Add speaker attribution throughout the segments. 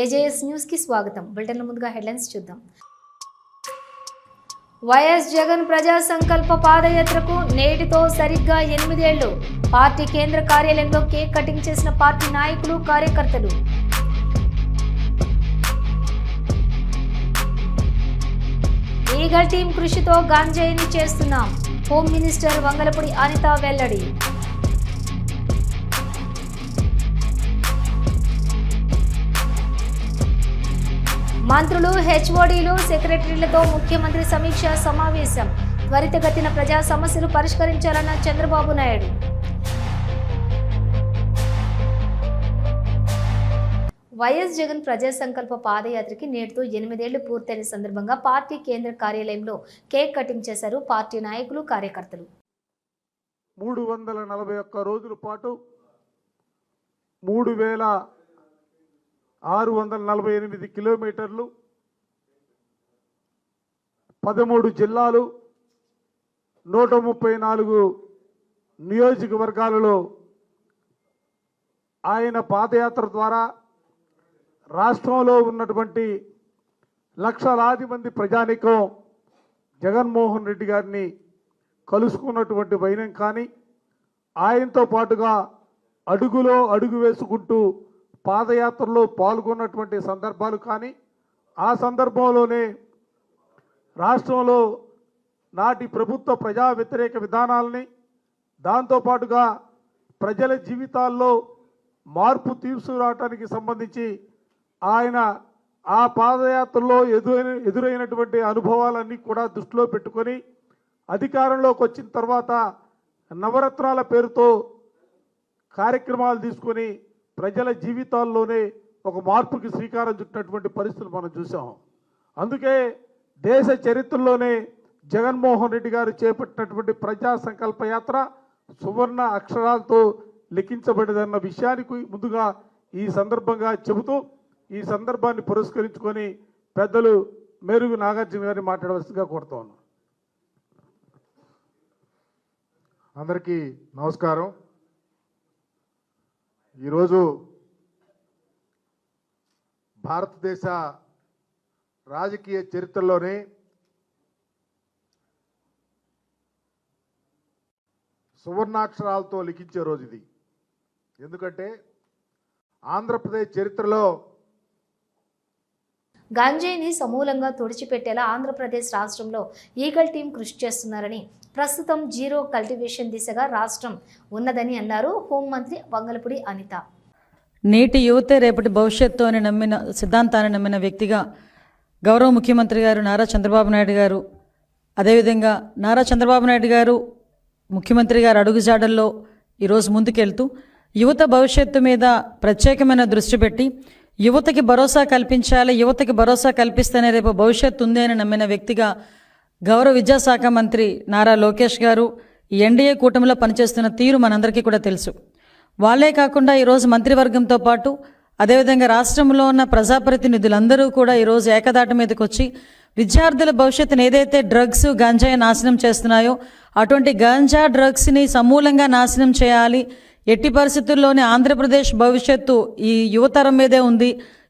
Speaker 1: AJS న్యూస్కి స్వాగతం. బులెటిన్ల ముందుగా హెడ్లైన్స్ చూద్దాం. వైఎస్ జగన్ ప్రజా సంకల్ప పాదయాత్రకు నేటితో సరిగ్గా ఎనిమిదేళ్ళు. పార్టీ కేంద్ర కార్యాలయంలో కేక్ కటింగ్ చేసిన పార్టీ నాయకులు కార్యకర్తలు. ఈగల్ టీం కృషితో గాంజాయిని చేస్తున్నాం. హోమ్ మినిస్టర్ వంగలపూడి అనిత వెల్లడి. మంత్రులు హెచ్ఓడీలు సెక్రటరీలతో ముఖ్యమంత్రి సమీక్ష సమావేశం. త్వరితగతిన ప్రజా సమస్యలు పరిష్కరించాలన్న చంద్రబాబు నాయుడు. వైఎస్ జగన్ ప్రజా సంకల్ప పాదయాత్రకి నేటితో ఎనిమిదేళ్ళు పూర్తయిన సందర్భంగా పార్టీ కేంద్ర కార్యాలయంలో కేక్ కటింగ్ చేశారు పార్టీ నాయకులు కార్యకర్తలు.
Speaker 2: మూడు వందల నలభై ఒక్క రోజుల పాటు మూడు వేల ఆరు వందల నలభై ఎనిమిది కిలోమీటర్లు పదమూడు జిల్లాలు నూట ముప్పై నాలుగు నియోజకవర్గాలలో ఆయన పాదయాత్ర ద్వారా రాష్ట్రంలో ఉన్నటువంటి లక్షలాది మంది ప్రజానికం జగన్మోహన్ రెడ్డి గారిని కలుసుకున్నటువంటి వైనం కానీ ఆయనతో పాటుగా అడుగులో అడుగు వేసుకుంటూ పాదయాత్రలో పాల్గొన్నటువంటి సందర్భాలు కానీ ఆ సందర్భంలోనే రాష్ట్రంలో నాటి ప్రభుత్వ ప్రజా వ్యతిరేక విధానాలని దాంతోపాటుగా ప్రజల జీవితాల్లో మార్పు తీసుకురావటానికి సంబంధించి ఆయన ఆ పాదయాత్రలో ఎదురైన ఎదురైనటువంటి అనుభవాలన్నీ కూడా దృష్టిలో పెట్టుకొని అధికారంలోకి వచ్చిన తర్వాత నవరత్నాల పేరుతో కార్యక్రమాలు తీసుకొని ప్రజల జీవితాల్లోనే ఒక మార్పుకి శ్రీకారం చుట్టినటువంటి పరిస్థితులు మనం చూసాం. అందుకే దేశ చరిత్రలోనే జగన్మోహన్ రెడ్డి గారు చేపట్టినటువంటి ప్రజా సంకల్ప యాత్ర సువర్ణ అక్షరాలతో లిఖించబడిదన్న విషయానికి ముందుగా ఈ సందర్భంగా చెబుతూ ఈ సందర్భాన్ని పురస్కరించుకొని పెద్దలు మెరుగు నాగార్జున గారిని మాట్లాడవలసిందిగా కోరుతా ఉన్నాను.
Speaker 3: అందరికీ నమస్కారం. ఈరోజు భారతదేశ రాజకీయ చరిత్రలోనే సువర్ణాక్షరాలతో లిఖించే రోజు ఇది. ఎందుకంటే ఆంధ్రప్రదేశ్ చరిత్రలో
Speaker 1: గంజాయిని సమూలంగా తుడిచిపెట్టేలా ఆంధ్రప్రదేశ్ రాష్ట్రంలో ఈగల్ టీం కృషి చేస్తున్నారని ప్రస్తుతం జీరో కల్టివేషన్ దిశగా రాష్ట్రం ఉన్నదని అన్నారు హోంమంత్రి వంగలపూడి అనిత.
Speaker 4: నేటి యువతే రేపటి భవిష్యత్తు అని నమ్మిన సిద్ధాంతాన్ని నమ్మిన వ్యక్తిగా గౌరవ ముఖ్యమంత్రి గారు నారా చంద్రబాబు నాయుడు గారు అదేవిధంగా నారా చంద్రబాబు నాయుడు గారు ముఖ్యమంత్రి గారు అడుగుజాడల్లో ఈరోజు ముందుకెళ్తూ యువత భవిష్యత్తు మీద ప్రత్యేకమైన దృష్టి పెట్టి యువతకి భరోసా కల్పించాలి యువతకి భరోసా కల్పిస్తేనే రేపు భవిష్యత్తు ఉంది అని నమ్మిన వ్యక్తిగా గౌరవ విద్యాశాఖ మంత్రి నారా లోకేష్ గారు ఎన్డీఏ కూటమిలో పనిచేస్తున్న తీరు మనందరికీ కూడా తెలుసు. వాళ్ళే కాకుండా ఈరోజు మంత్రివర్గంతో పాటు అదేవిధంగా రాష్ట్రంలో ఉన్న ప్రజాప్రతినిధులందరూ కూడా ఈరోజు ఏకదాటి మీదకి వచ్చి విద్యార్థుల భవిష్యత్తును ఏదైతే డ్రగ్స్ గంజాయి నాశనం చేస్తున్నాయో అటువంటి గంజా డ్రగ్స్ని సమూలంగా నాశనం చేయాలి ఎట్టి పరిస్థితుల్లోనే ఆంధ్రప్రదేశ్ భవిష్యత్తు ఈ యువతరం మీదే ఉంది.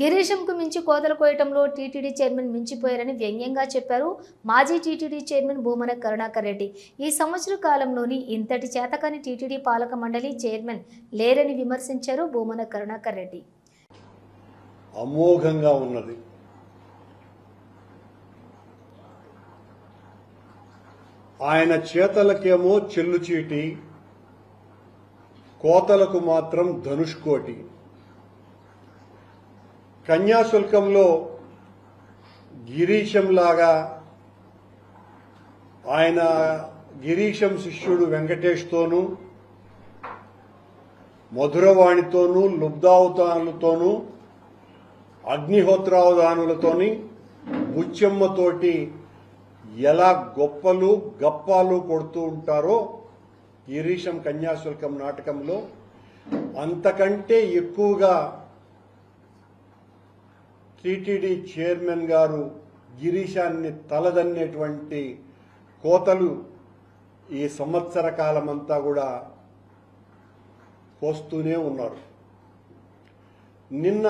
Speaker 1: గిరీశంకు మించి కోతలు కోయటంలో టీటీడీ చైర్మన్ మించిపోయారని వ్యంగ్యంగా చెప్పారు మాజీ టీటీడీ చైర్మన్ భూమన కరుణాకర్ రెడ్డి. ఈ సంవత్సర కాలంలోని ఇంతటి చేతకాని టీటీడీ పాలక మండలి చైర్మన్ లేరని విమర్శించారు భూమన కరుణాకర్ రెడ్డి.
Speaker 5: అమోఘంగా ఉన్నది. ఆయన చేతలకేమో చెల్లుచీటి కోతలకు మాత్రం ధనుష్కోటి. కన్యాశుల్కంలో గిరీశంలాగా ఆయన గిరీశం శిష్యుడు వెంకటేష్తోనూ మధురవాణితోనూ లుబ్ధావతానులతోనూ అగ్నిహోత్రావధానులతోని ముత్యమ్మతోటి ఎలా గొప్పలు గప్పాలు కొడుతూ ఉంటారో గిరీశం కన్యాశుల్కం నాటకంలో అంతకంటే ఎక్కువగా టిటిడి చైర్మన్ గారు గిరీశాన్ని తలదన్నేటువంటి కోతలు ఈ సంవత్సర కాలమంతా కూడా కోస్తూనే ఉన్నారు. నిన్న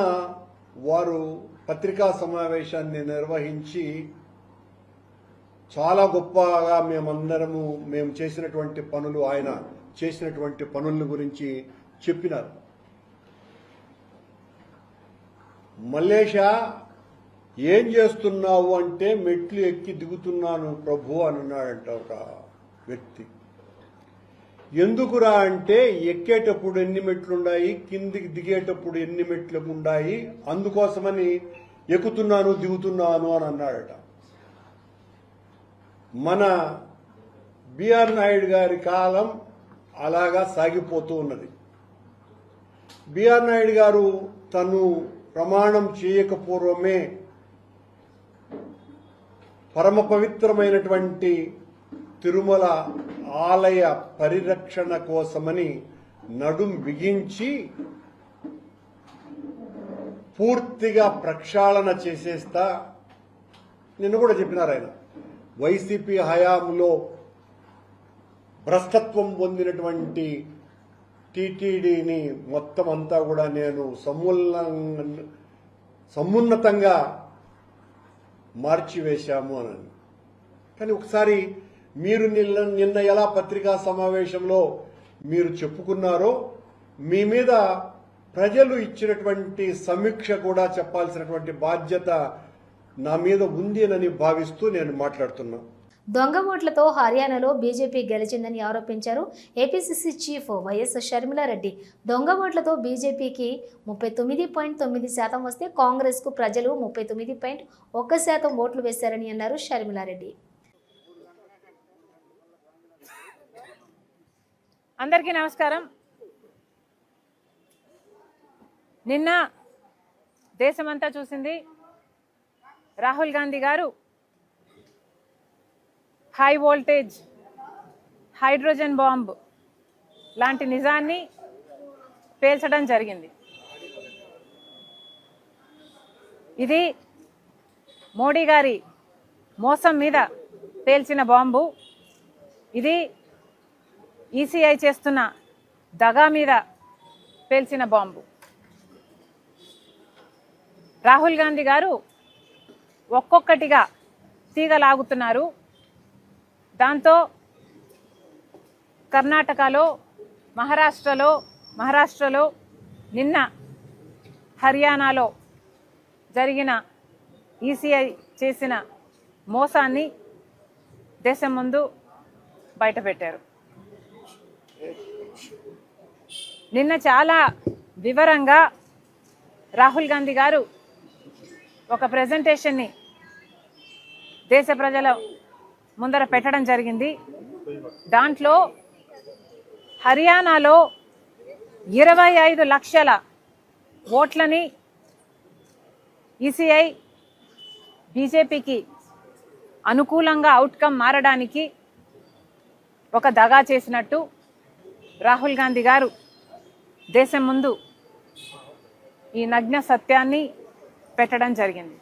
Speaker 5: వారు పత్రికా సమావేశాన్ని నిర్వహించి చాలా గొప్పగా మేమందరము మేము చేసినటువంటి పనులు ఆయన చేసినటువంటి పనుల గురించి చెప్పినారు. మల్లేషా ఏం చేస్తున్నావు అంటే మెట్లు ఎక్కి దిగుతున్నాను ప్రభు అని అన్నాడంట ఒక వ్యక్తి. ఎందుకురా అంటే ఎక్కేటప్పుడు ఎన్ని మెట్లుండాయి? కిందికి దిగేటప్పుడు ఎన్ని మెట్లు ఉన్నాయి అందుకోసమని ఎక్కుతున్నాను దిగుతున్నాను అని అన్నాడట. మన బిఆర్ నాయుడు గారి కాలం అలాగా సాగిపోతూ ఉన్నది. బిఆర్ నాయుడు గారు తను ప్రమాణం చేయకపూర్వమే పరమ పవిత్రమైనటువంటి తిరుమల ఆలయ పరిరక్షణ కోసమని నడుం బిగించి పూర్తిగా ప్రక్షాళన చేసేస్తా. నిన్ను కూడా చెప్పినారు ఆయన. వైసీపీ హయాంలో భ్రష్టత్వం పొందినటువంటి టీటీడీని మొత్తం అంతా కూడా నేను సముల్ల సమున్నతంగా మార్చివేశాము అని కానీ ఒకసారి మీరు నిన్న నిన్న ఎలా పత్రికా సమావేశంలో మీరు చెప్పుకున్నారో మీ మీద ప్రజలు ఇచ్చినటువంటి సమీక్ష కూడా చెప్పాల్సినటువంటి బాధ్యత నా మీద ఉంది అని భావిస్తూ నేను మాట్లాడుతున్నాను
Speaker 1: దొంగ ఓట్లతో హర్యానాలో బీజేపీ గెలిచిందని ఆరోపించారు ఏపీసీసీ చీఫ్ వైఎస్ షర్మిలారెడ్డి. దొంగ ఓట్లతో బీజేపీకి ముప్పై తొమ్మిది పాయింట్ తొమ్మిది శాతం వస్తే కాంగ్రెస్కు ప్రజలు ముప్పై తొమ్మిది పాయింట్ ఒక్క శాతం ఓట్లు వేశారని అన్నారు షర్మిలారెడ్డి.
Speaker 6: అందరికీ నమస్కారం. నిన్న దేశమంతా చూసింది రాహుల్ గాంధీ గారు హై వోల్టేజ్ హైడ్రోజన్ బాంబ్ లాంటి నిజాన్ని పేల్చడం జరిగింది. ఇది మోడీ గారి మోసం మీద పేల్చిన బాంబు. ఇది ఈసీఐ చేస్తున్న దగా మీద పేల్చిన బాంబు. రాహుల్ గాంధీ గారు ఒక్కొక్కటిగా తీగలాగుతున్నారు. దాంతో కర్ణాటకలో మహారాష్ట్రలో మహారాష్ట్రలో నిన్న హర్యానాలో జరిగిన ఈసీఐ చేసిన మోసాన్ని దేశం ముందు బయటపెట్టారు. నిన్న చాలా వివరంగా రాహుల్ గాంధీ గారు ఒక ప్రజెంటేషన్ని దేశ ప్రజల ముందర పెట్టడం జరిగింది. దాంట్లో హర్యానాలో ఇరవై ఐదు లక్షల ఓట్లని ఈసీఐ బీజేపీకి అనుకూలంగా అవుట్కమ్ మారడానికి ఒక దగా చేసినట్టు రాహుల్ గాంధీ గారు దేశం ముందు ఈ నగ్న సత్యాన్ని పెట్టడం జరిగింది.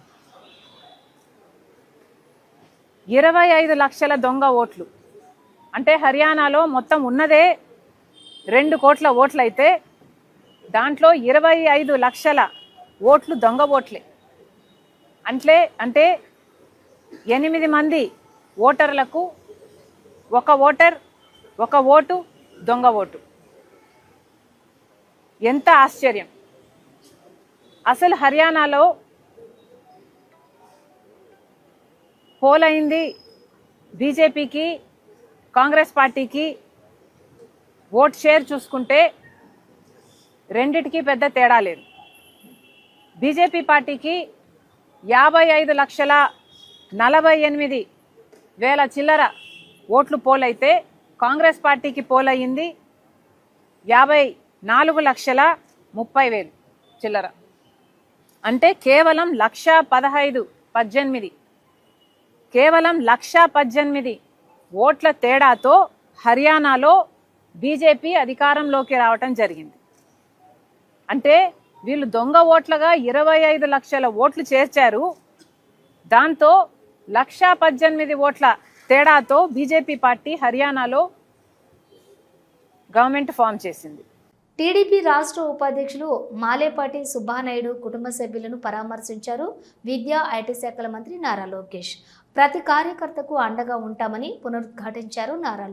Speaker 6: ఇరవై ఐదు లక్షల దొంగ ఓట్లు. అంటే హర్యానాలో మొత్తం ఉన్నదే రెండు కోట్ల ఓట్లయితే దాంట్లో ఇరవై ఐదు లక్షల ఓట్లు దొంగ ఓట్లే. అంటే అంటే ఎనిమిది మంది ఓటర్లకు ఒక ఓటర్ ఒక ఓటు దొంగ ఓటు. ఎంత ఆశ్చర్యం. అసలు హర్యానాలో పోల్ అయింది బీజేపీకి కాంగ్రెస్ పార్టీకి ఓట్ షేర్ చూసుకుంటే రెండిటికి పెద్ద తేడా లేదు. బీజేపీ పార్టీకి యాభై ఐదు లక్షల నలభై ఎనిమిది వేల చిల్లర ఓట్లు పోలైతే కాంగ్రెస్ పార్టీకి పోలయ్యింది యాభై నాలుగు లక్షల ముప్పై వేలు చిల్లర. అంటే కేవలం లక్ష పదహైదు పద్దెనిమిది కేవలం లక్ష పద్దెనిమిది ఓట్ల తేడాతో హర్యానాలో బీజేపీ అధికారంలోకి రావటం జరిగింది. అంటే వీళ్ళు దొంగ ఓట్లుగా ఇరవై ఐదు లక్షల ఓట్లు చేర్చారు. దాంతో లక్ష పద్దెనిమిది ఓట్ల తేడాతో బీజేపీ పార్టీ హర్యానాలో గవర్నమెంట్ ఫామ్ చేసింది.
Speaker 1: టీడీపీ రాష్ట్ర ఉపాధ్యక్షులు మాలేపాటి సుబ్బానాయుడు కుటుంబ సభ్యులను పరామర్శించారు. విద్యా ఐటీ శాఖల మంత్రి నారా లోకేష్. ప్రతి కార్యకర్తకు అండగా ఉంటామని పునరుద్ఘాటించారు నారా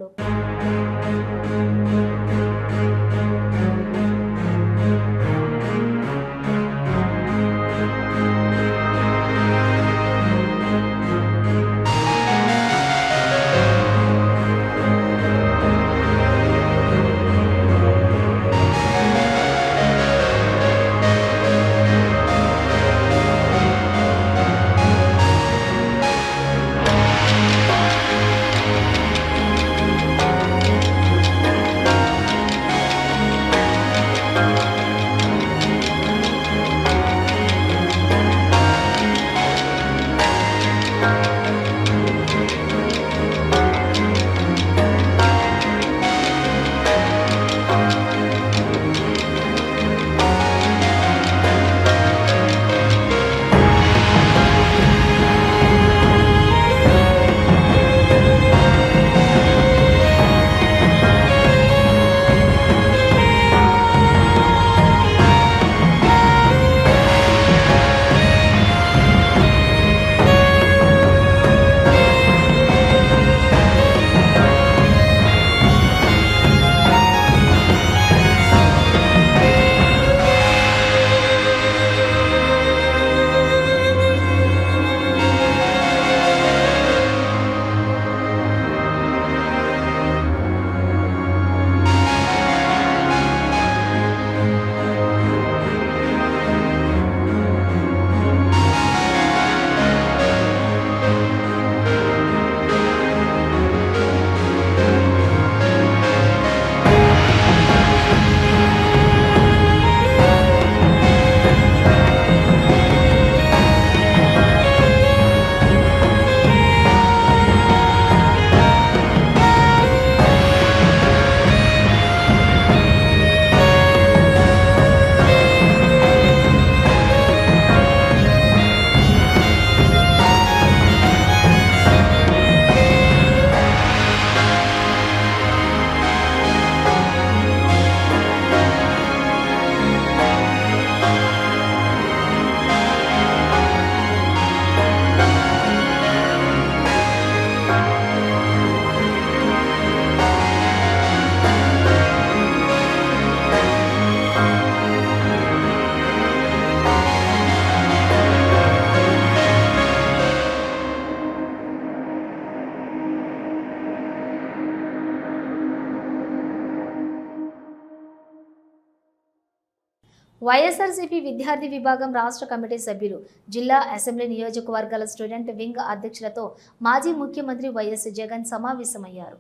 Speaker 1: వైఎస్ఆర్సీపీ విద్యార్థి విభాగం రాష్ట్ర కమిటీ సభ్యులు జిల్లా అసెంబ్లీ నియోజకవర్గాల స్టూడెంట్ వింగ్ అధ్యక్షులతో మాజీ ముఖ్యమంత్రి వైఎస్ జగన్ సమావేశమయ్యారు.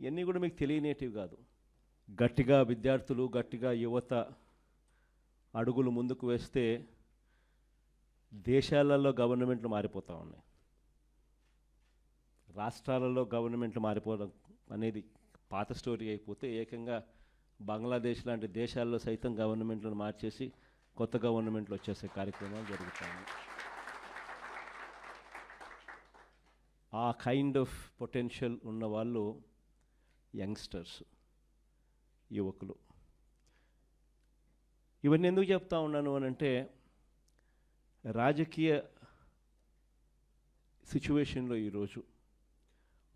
Speaker 7: ఇవన్నీ కూడా మీకు తెలియనేటివి కాదు. గట్టిగా విద్యార్థులు గట్టిగా యువత అడుగులు ముందుకు వేస్తే దేశాలలో గవర్నమెంట్లు మారిపోతూ ఉన్నాయి. రాష్ట్రాలలో గవర్నమెంట్లు మారిపోవడం అనేది పాత స్టోరీ అయిపోతే ఏకంగా బంగ్లాదేశ్ లాంటి దేశాల్లో సైతం గవర్నమెంట్లను మార్చేసి కొత్త గవర్నమెంట్లు వచ్చేసే కార్యక్రమాలు జరుగుతాయి. ఆ కైండ్ ఆఫ్ పొటెన్షియల్ ఉన్న వాళ్ళు యంగ్స్టర్స్ యువకులు. ఇవన్నీ ఎందుకు చెప్తా ఉన్నాను అని అంటే రాజకీయ సిచ్యువేషన్లో ఈరోజు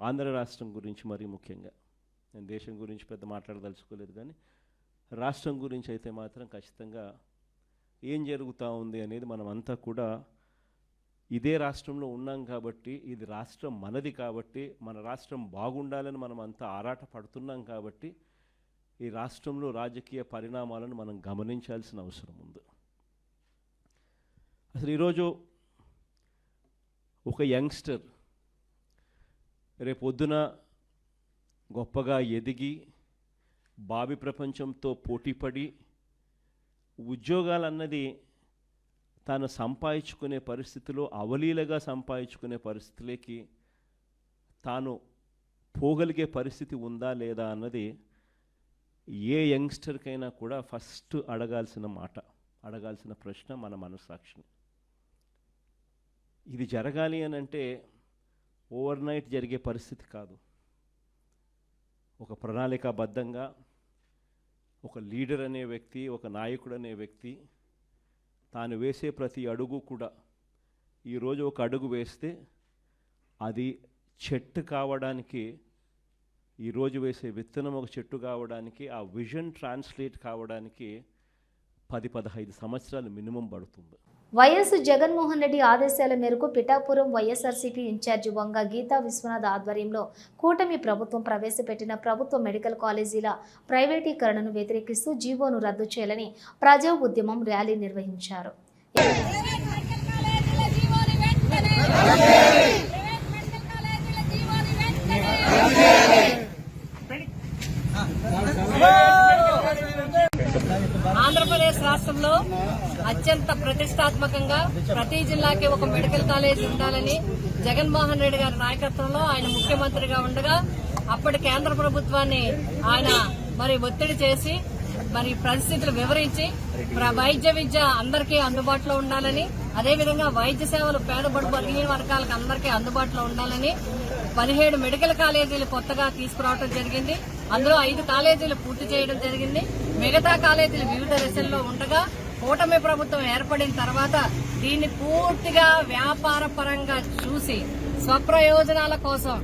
Speaker 7: ఆంధ్ర రాష్ట్రం గురించి మరీ ముఖ్యంగా. నేను దేశం గురించి పెద్ద మాట్లాడదలుచుకోలేదు కానీ రాష్ట్రం గురించి అయితే మాత్రం ఖచ్చితంగా ఏం జరుగుతూ ఉంది అనేది మనం అంతా కూడా ఇదే రాష్ట్రంలో ఉన్నాం కాబట్టి ఇది రాష్ట్రం మనది కాబట్టి మన రాష్ట్రం బాగుండాలని మనం అంతా ఆరాట పడుతున్నాం కాబట్టి ఈ రాష్ట్రంలో రాజకీయ పరిణామాలను మనం గమనించాల్సిన అవసరం ఉంది. అసలు ఈరోజు ఒక యంగ్స్టర్ రేపొద్దున గొప్పగా ఎదిగి బావి ప్రపంచంతో పోటీపడి ఉద్యోగాలన్నది తాను సంపాదించుకునే పరిస్థితిలో అవలీలగా సంపాదించుకునే పరిస్థితిలోకి తాను పోగలిగే పరిస్థితి ఉందా లేదా అన్నది ఏ యంగ్స్టర్కైనా కూడా ఫస్ట్ అడగాల్సిన మాట అడగాల్సిన ప్రశ్న మన మనస్సాక్షిని. ఇది జరగాలి అని అంటే ఓవర్ నైట్ జరిగే పరిస్థితి కాదు. ఒక ప్రణాళికాబద్ధంగా ఒక లీడర్ అనే వ్యక్తి ఒక నాయకుడు అనే వ్యక్తి తాను వేసే ప్రతి అడుగు కూడా ఈరోజు ఒక అడుగు వేస్తే అది చెట్టు కావడానికి ఈరోజు వేసే విత్తనం ఒక చెట్టు కావడానికి ఆ విజన్ ట్రాన్స్లేట్ కావడానికి పది పదహైదు సంవత్సరాలు మినిమం పడుతుంది.
Speaker 1: వైఎస్ జగన్మోహన్ రెడ్డి ఆదేశాల మేరకు పిఠాపురం వైఎస్ఆర్సీపీ ఇన్ఛార్జి వంగ గీతా విశ్వనాథ్ ఆధ్వర్యంలో కూటమి ప్రభుత్వం ప్రవేశపెట్టిన ప్రభుత్వ మెడికల్ కాలేజీల ప్రైవేటీకరణను వ్యతిరేకిస్తూ జీవోను రద్దు చేయాలని ప్రజా ఉద్యమం ర్యాలీ నిర్వహించారు.
Speaker 8: రాష్ట్రంలో అత్యంత ప్రతిష్టాత్మకంగా ప్రతి జిల్లాకి ఒక మెడికల్ కాలేజ్ ఉండాలని జగన్మోహన్ రెడ్డి గారి నాయకత్వంలో ఆయన ముఖ్యమంత్రిగా ఉండగా అప్పటి కేంద్ర ప్రభుత్వాన్ని ఆయన మరి ఒత్తిడి చేసి మరి పరిస్థితులు వివరించి వైద్య విద్య అందరికీ అందుబాటులో ఉండాలని అదేవిధంగా వైద్య సేవలు పేద బడుగు బలహీన వర్గాలకు అందరికీ అందుబాటులో ఉండాలని పదిహేడు మెడికల్ కాలేజీలు కొత్తగా తీసుకురావడం జరిగింది. అందులో ఐదు కాలేజీలు పూర్తి చేయడం జరిగింది. మిగతా కాలేజీలు వివిధ దశల్లో ఉండగా కూటమి ప్రభుత్వం ఏర్పడిన తర్వాత దీన్ని పూర్తిగా వ్యాపార పరంగా చూసి స్వప్రయోజనాల కోసం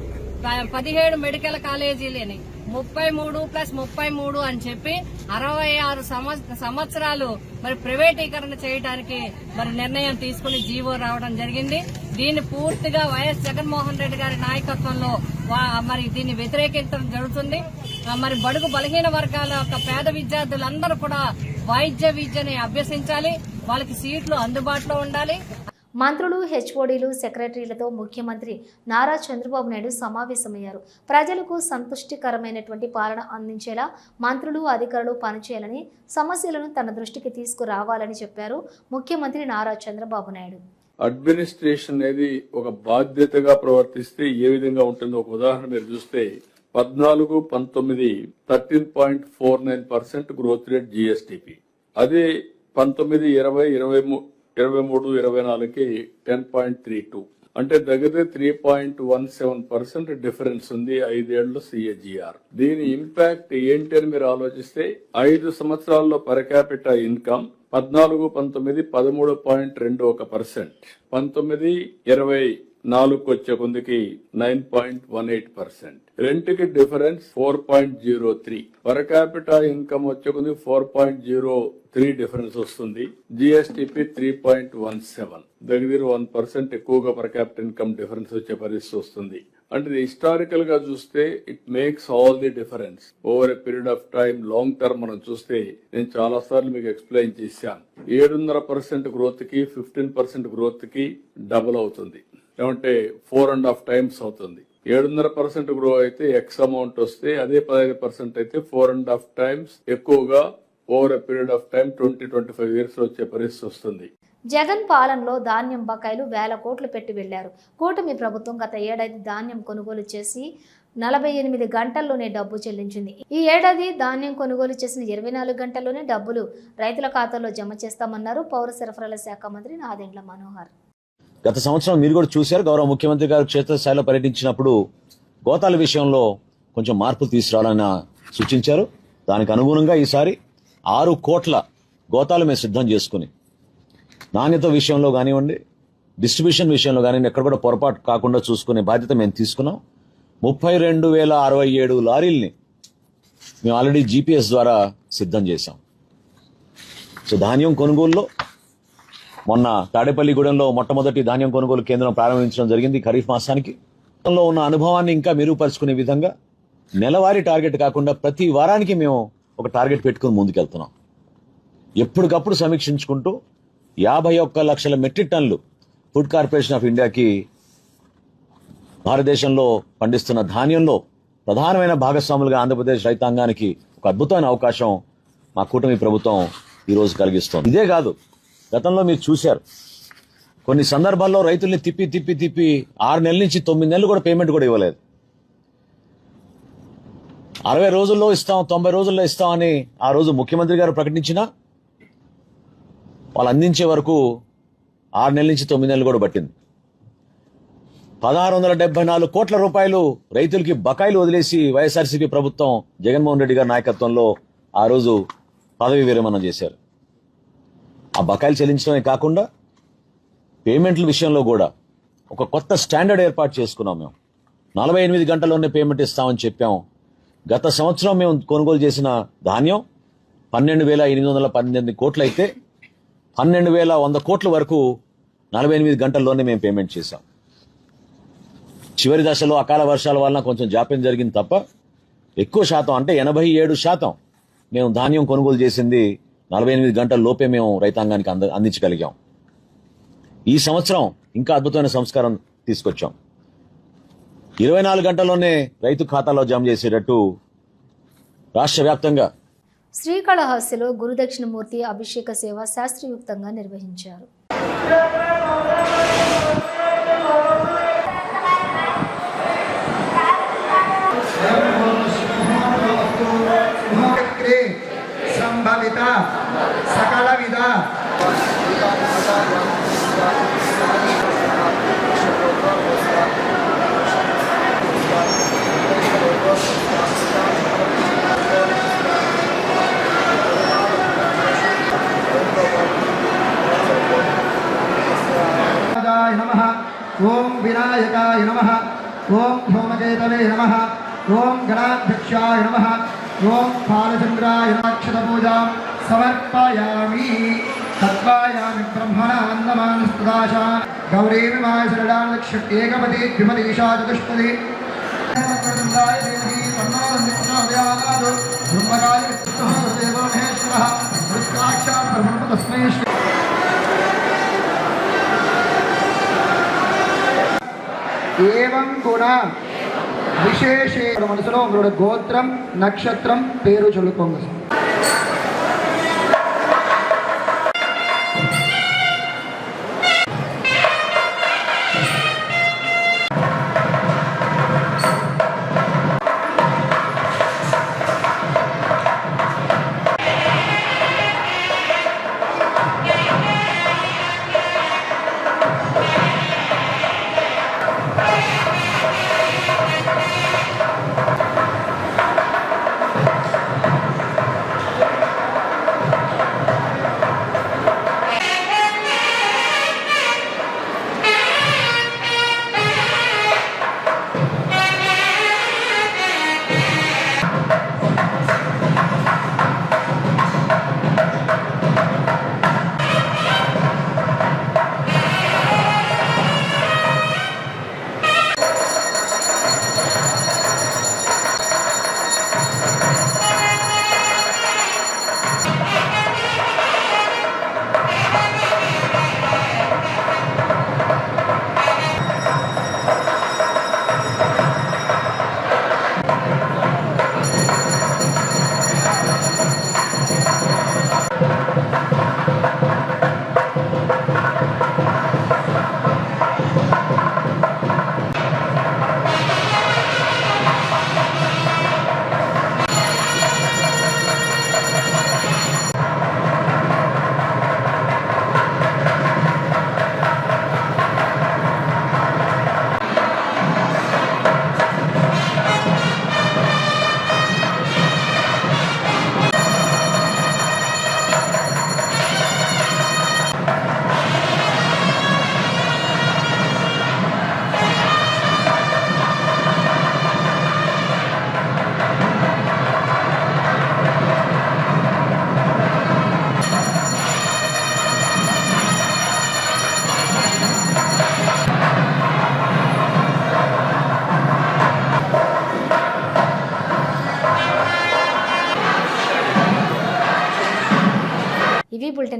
Speaker 8: ప- పదిహేడు మెడికల్ కాలేజీలని ముప్పై మూడు ప్లస్ ముప్పై మూడు అని చెప్పి అరవై ఆరు సంవత్సరాలు మరి ప్రైవేటీకరణ చేయడానికి మరి నిర్ణయం తీసుకుని జీవో రావడం జరిగింది. దీన్ని పూర్తిగా వైఎస్ జగన్మోహన్ రెడ్డి గారి నాయకత్వంలో మరి దీన్ని వ్యతిరేకించడం జరుగుతుంది. మరి బడుగు బలహీన వర్గాల యొక్క పేద విద్యార్థులందరూ కూడా వాయిద్య విద్యని అభ్యసించాలి. వాళ్ళకి సీట్లు అందుబాటులో ఉండాలి.
Speaker 1: మంత్రులు హెచ్ఓడీలు సెక్రటరీలతో ముఖ్యమంత్రి నారా చంద్రబాబు నాయుడు సమావేశమయ్యారు. ప్రజలకు సంతుష్టికరమైనటువంటి పాలన అందించేలా మంత్రులు అధికారులు పనిచేయాలని సమస్యలను తన దృష్టికి తీసుకురావాలని చెప్పారు ముఖ్యమంత్రి నారా చంద్రబాబు నాయుడు.
Speaker 9: అడ్మినిస్ట్రేషన్ అనేది ఒక బాధ్యతగా ప్రవర్తిస్తే ఏ విధంగా ఉంటుందో ఒక ఉదాహరణ మీరు చూస్తే పద్నాలుగు పంతొమ్మిది thirteen point four nine percent growth rate GSDP అదే పంతొమ్మిది ఇరవై ఇరవై మూ- ఇరవై మూడు ఇరవై నాలుగుకి టెన్ పాయింట్ త్రీ టూ. అంటే దగ్గర three point one seven percent difference ఉంది ఐదేళ్ళు సిఏజిఆర్ దీని ఇంపాక్ట్ ఏంటి అని మీరు ఆలోచిస్తే ఐదు సంవత్సరాల్లో పరకాపిట ఇన్కమ్ పద్నాలుగు పంతొమ్మిది పదమూడు పాయింట్ రెండు ఒక పర్సెంట్ పంతొమ్మిది ఇరవై నాలుగు వచ్చే కొందికి nine point one eight percent రెంట్కి difference four point zero three. Per capital income వచ్చుకుంది four point zero three difference వస్తుంది. GSDP three point one seven. దగ్గర వన్ పర్సెంట్ ఎక్కువగా పర్ క్యాపిటల్ ఇన్కమ్ డిఫరెన్స్ వచ్చే పరిస్థితి వస్తుంది. అంటే హిస్టారికల్గా చూస్తే it makes all the difference over a period of time long term మనం చూస్తే నేను చాలా సార్లు మీకు ఎక్స్ప్లెయిన్ చేశాను. ఏడున్నర పర్సెంట్ గ్రోత్కి ఫిఫ్టీన్ పర్సెంట్ గ్రోత్కి డబుల్ అవుతుంది. ఏమంటే ఫోర్ అండ్ హాఫ్ టైమ్స్ అవుతుంది. ఏడున్నర పర్సెంట్ గ్రో అయితే ఎక్స్ అమౌంట్ వస్తే అదే పదహైదు పర్సెంట్ అయితే ఫోర్ అండ్ హాఫ్ టైమ్స్ ఎక్కువగా over a period of time twenty twenty five years వచ్చే పరిస్థితి వస్తుంది.
Speaker 1: జగన్ పాలనలో ధాన్యం బకాయిలు వేల కోట్లు పెట్టి వెళ్ళారు. కూటమి ప్రభుత్వం గత ఏడాది ధాన్యం కొనుగోలు చేసి నలభై ఎనిమిది గంటల్లోనే డబ్బు చెల్లించింది. ఈ ఏడాది ధాన్యం కొనుగోలు చేసిన ఇరవై నాలుగు గంటల్లోనే డబ్బులు రైతుల ఖాతాలో జమ చేస్తామన్నారు పౌర సరఫరాల శాఖ మంత్రి నాదెండ్ల మనోహర్.
Speaker 10: గత సంవత్సరం మీరు కూడా చూశారు గౌరవ ముఖ్యమంత్రి గారు క్షేత్రస్థాయిలో పర్యటించినప్పుడు గోతాల విషయంలో కొంచెం మార్పులు తీసుకురావాలని సూచించారు. దానికి అనుగుణంగా ఈసారి ఆరు కోట్ల గోతాలు మేము సిద్ధం చేసుకుని నాణ్యత విషయంలో కానివ్వండి డిస్ట్రిబ్యూషన్ విషయంలో కానివ్వండి ఎక్కడ కూడా పొరపాటు కాకుండా చూసుకునే బాధ్యత మేము తీసుకున్నాం. ముప్పై రెండు వేల అరవై ఏడు లారీల్ని మేము ఆల్రెడీ జీపీఎస్ ద్వారా సిద్ధం చేశాం. సో ధాన్యం కొనుగోలులో మొన్న తాడేపల్లిగూడెంలో మొట్టమొదటి ధాన్యం కొనుగోలు కేంద్రం ప్రారంభించడం జరిగింది ఖరీఫ్ మాసానికి. గతంలో ఉన్న అనుభవాన్ని ఇంకా మెరుగుపరుచుకునే విధంగా నెలవారీ టార్గెట్ కాకుండా ప్రతి వారానికి మేము ఒక టార్గెట్ పెట్టుకుని ముందుకెళ్తున్నాం. ఎప్పటికప్పుడు సమీక్షించుకుంటూ యాభై ఒక్క లక్షల మెట్రిక్ టన్నులు ఫుడ్ కార్పొరేషన్ ఆఫ్ ఇండియాకి భారతదేశంలో పండిస్తున్న ధాన్యంలో ప్రధానమైన భాగస్వాములుగా ఆంధ్రప్రదేశ్ రైతాంగానికి ఒక అద్భుతమైన అవకాశం మా కూటమి ప్రభుత్వం ఈరోజు కలిగిస్తోంది. ఇదే కాదు గతంలో మీరు చూశారు. కొన్ని సందర్భాల్లో రైతుల్ని తిప్పి తిప్పి తిప్పి ఆరు నెలల నుంచి తొమ్మిది నెలలు కూడా పేమెంట్ కూడా ఇవ్వలేదు. అరవై రోజుల్లో ఇస్తాం తొంభై రోజుల్లో ఇస్తామని ఆ రోజు ముఖ్యమంత్రి గారు ప్రకటించిన వాళ్ళు అందించే వరకు ఆరు నెలల నుంచి తొమ్మిది నెలలు కూడా పట్టింది. పదహారు వందల డెబ్బై నాలుగు కోట్ల రూపాయలు రైతులకి బకాయిలు వదిలేసి వైఎస్ఆర్సీపీ ప్రభుత్వం జగన్మోహన్ రెడ్డి గారి నాయకత్వంలో ఆ రోజు పదవి విరమణ చేశారు. ఆ బకాయిలు చెల్లించడమే కాకుండా పేమెంట్ల విషయంలో కూడా ఒక కొత్త స్టాండర్డ్ ఏర్పాటు చేసుకున్నాం మేము. నలభై ఎనిమిది గంటల్లోనే పేమెంట్ ఇస్తామని చెప్పాం. గత సంవత్సరం మేము కొనుగోలు చేసిన ధాన్యం పన్నెండు వేల ఎనిమిది వందల పన్నెండు కోట్లు అయితే పన్నెండు వేల వంద కోట్ల వరకు నలభై ఎనిమిది గంటల్లోనే మేము పేమెంట్ చేశాం. చివరి దశలో అకాల వర్షాల వలన కొంచెం జాప్యం జరిగింది తప్ప ఎక్కువ శాతం అంటే ఎనభై ఏడు శాతం మేము ధాన్యం కొనుగోలు చేసింది నలభై ఎనిమిది గంటల లోపే మేము రైతాంగానికి అంద అందించగలిగాం. ఈ సంవత్సరం ఇంకా అద్భుతమైన సంస్కారం తీసుకొచ్చాం. ఇరవై నాలుగు గంటల్లోనే రైతు ఖాతాలో జమ చేసేటట్టు రాష్ట్ర వ్యాప్తంగా
Speaker 1: శ్రీకాళహస్తిలో గురుదక్షిణమూర్తి అభిషేక సేవ శాస్త్రయుక్తంగా నిర్వహించారు.
Speaker 11: సంభవిత సకల విధ. నమ. ఓం వినాయకాయ నమ. ఓం సోమకేతవే నమ. ఓం గణాధ్యక్షాయ నమ. ఓం బాలచంద్రాయ నక్షత పూజా సమర్పయామి తత్వాయామి బ్రహ్మణాన్నమానస్తుదాశ గౌరీమిమాయ శరణాలక్ష్య ఏకపతి ద్విమతీషా చతుష్పది బ్రహ్మకాయ దేవీ తన్నోదందిప్రచోదయాత్ బ్రహ్మకాయ విష్ణుః దేవో మహేశ్వరः వృత్తాక్షాత్ బ్రహ్మ తస్మై శ్రీ ఏవం గుణ విశేషే మనసులో உங்களோட గోత్రం నక్షత్రం పేరు చదువుకోండి
Speaker 1: ఇవి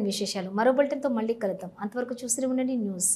Speaker 1: విశేషాలు. మరో బులెటిన్తో మళ్ళీ కలుద్దాం. అంతవరకు చూసి ఉండండి. న్యూస్.